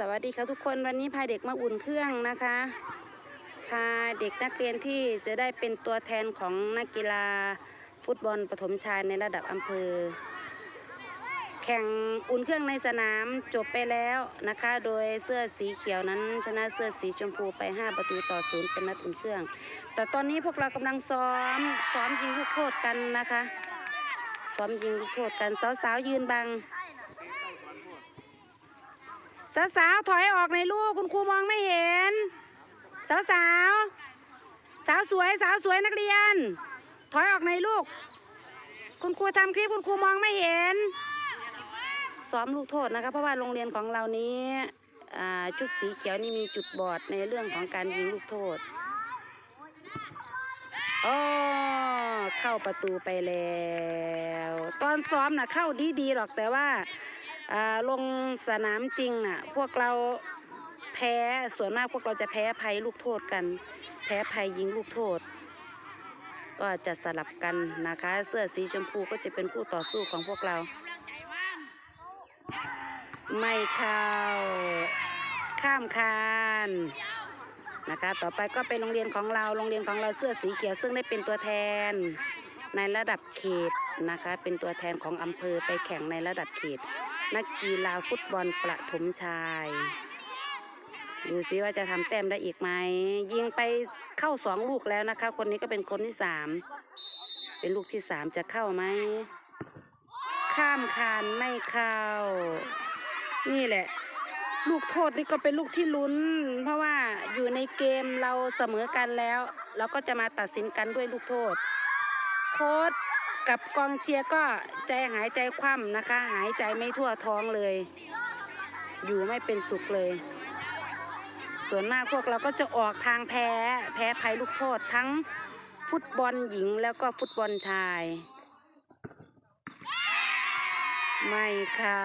สวัสดีค่ะทุกคนวันนี้พาเด็กมาอุ่นเครื่องนะคะพาเด็กนักเรียนที่จะได้เป็นตัวแทนของนักกีฬาฟุตบอลปฐมชายในระดับอำเภอ แข่งอุ่นเครื่องในสนามจบไปแล้วนะคะ โดยเสื้อสีเขียวนั้น ชนะเสื้อสีชมพูไป 5 ประตูต่อศูนย์เป็นนัดอุ่นเครื่อง แต่ตอนนี้พวกเรากำลังซ้อมซ้อมยิงลูกโทษกันนะคะ ซ้อมยิงลูกโทษกันสาวๆยืนบัง สาวสาวๆถอยออกในลูกคุณครูมองไม่เห็น สาวสาวๆสาวสวยสาวสวยนักเรียน ถอยออกในลูก คุณครูทำคลิปคุณครูมองไม่เห็นซ้อมลูกโทษนะคะเพราะว่าโรงเรียนของเรานี้อ่าชุดสีเขียวนี่มีจุดบอดในเรื่องของการยิงลูกโทษโอ้เข้าประตูไปแล้ว ตอนซ้อมน่ะเข้าดีๆหรอกแต่ว่า ลงสนามจริงน่ะ พวกเราแพ้ส่วนมากพวกเราจะแพ้ภัยลูกโทษกัน แพ้ภัยยิงลูกโทษ ก็จะสลับกันนะคะ เสื้อสีชมพูก็จะเป็นคู่ต่อสู้ของพวกเรา ไม่เข้า ข้ามคานนะคะ ต่อไปก็เป็นโรงเรียนของเรา โรงเรียนของเราเสื้อสีเขียวซึ่งได้เป็นตัวแทนในระดับเขตนะคะ เป็นตัวแทนของอำเภอไปแข่งในระดับเขต นักกีฬาฟุตบอลประถมชาย ดูซิว่าจะทำแต้มได้อีกไหม ยิงไปเข้าสองลูกแล้วนะคะ คนนี้ก็เป็นคนที่สาม เป็นลูกที่สามจะเข้าไหม ข้ามคานไม่เข้า นี่แหละ ลูกโทษนี่ก็เป็นลูกที่ลุ้น เพราะว่าอยู่ในเกมเราเสมอกันแล้ว เราก็จะมาตัดสินกันด้วยลูกโทษ โค้ช กับกองเชียร์ก็ใจหายใจคว่ำนะคะ หายใจไม่ทั่วท้องเลย อยู่ไม่เป็นสุขเลย ส่วนมากพวกเราก็จะออกทางแพ้แพ้ภัยลูกโทษทั้งฟุตบอลหญิงแล้วก็ฟุตบอลชาย ไม่เข้า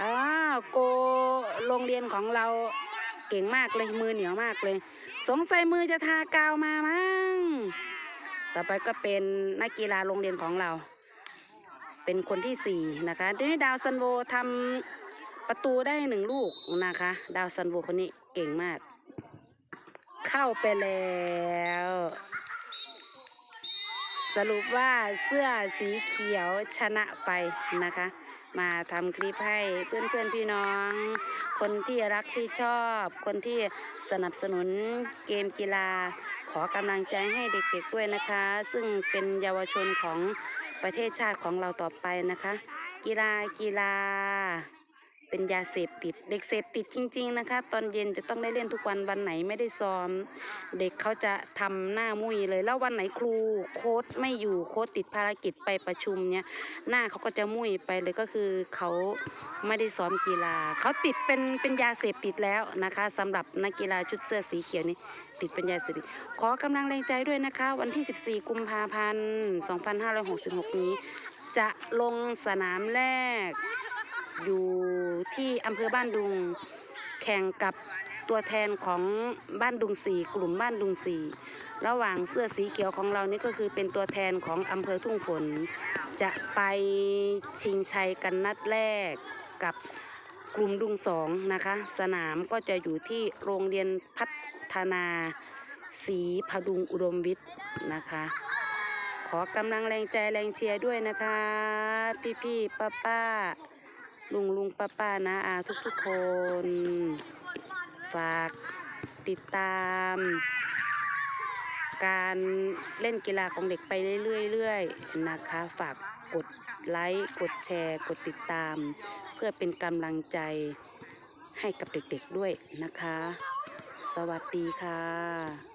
อ้าวโกโรงเรียนของเราเก่งมากเลยมือเหนียวมากเลย สงสัยมือจะทากาวมามั้ง ต่อไปก็เป็นนักกีฬาโรงเรียนของเรา เป็นคนที่สี่นะคะทีนี้ดาวซันโวทำประตูได้หนึ่งลูกนะคะ ดาวซันโวคนนี้เก่งมาก เข้าไปแล้ว สรุปว่าเสื้อสีเขียวชนะไปนะคะ มาทำคลิปให้เพื่อนเพื่อนพี่น้อง คนที่รักที่ชอบ คนที่สนับสนุนเกมกีฬา ขอกำลังใจให้เด็กๆด้วยนะคะ ซึ่งเป็นเยาวชนของประเทศชาติของเราต่อไปนะคะ กีฬากีฬา เป็นยาเสพติด เด็กเสพติดจริง ๆนะคะ ตอนเย็นจะต้องได้เล่นทุกวันวันไหนไม่ได้ซ้อม เด็กเขาจะทำหน้ามุยเลยแล้ววันไหนครูโค้ดไม่อยู่โค้ดติดภารกิจไปประชุมเนี่ยหน้าเขาก็จะมุยไปเลยก็คือเขาไม่ได้ซ้อมกีฬาเขาติดเป็นเป็นยาเสพติดแล้วนะคะสำหรับนักกีฬาชุดเสื้อสีเขียวนี่ติดเป็นยาเสพติดขอกำลังแรงใจด้วยนะคะ วันที่ 14 กุมภาพันธ์ 2566 นี้ จะลงสนามแรก อยู่ที่อำเภอบ้านดุง แข่งกับตัวแทนของบ้านดุงสี่กลุ่มบ้านดุงสี่ระหว่างเสื้อสีเขียวของเรานี่ก็คือเป็นตัวแทนของอำเภอทุ่งฝน จะไปชิงชัยกันนัดแรกกับกลุ่มดุงสองนะคะ สนามก็จะอยู่ที่โรงเรียนพัฒนาศีพดุงอุดมวิทย์นะคะ ขอกำลังแรงใจแรงเชียร์ด้วยนะคะ พี่พี่ป้าป้าๆ ลุงลุงป้าป้านะอาทุกทุกคน ฝากติดตาม การเล่นกีฬาของเด็กไปเรื่อยๆนะคะ ฝากกดไลค์กดแชร์ กดติดตาม เพื่อเป็นกำลังใจให้กับเด็กๆด้วยนะคะ สวัสดีค่ะ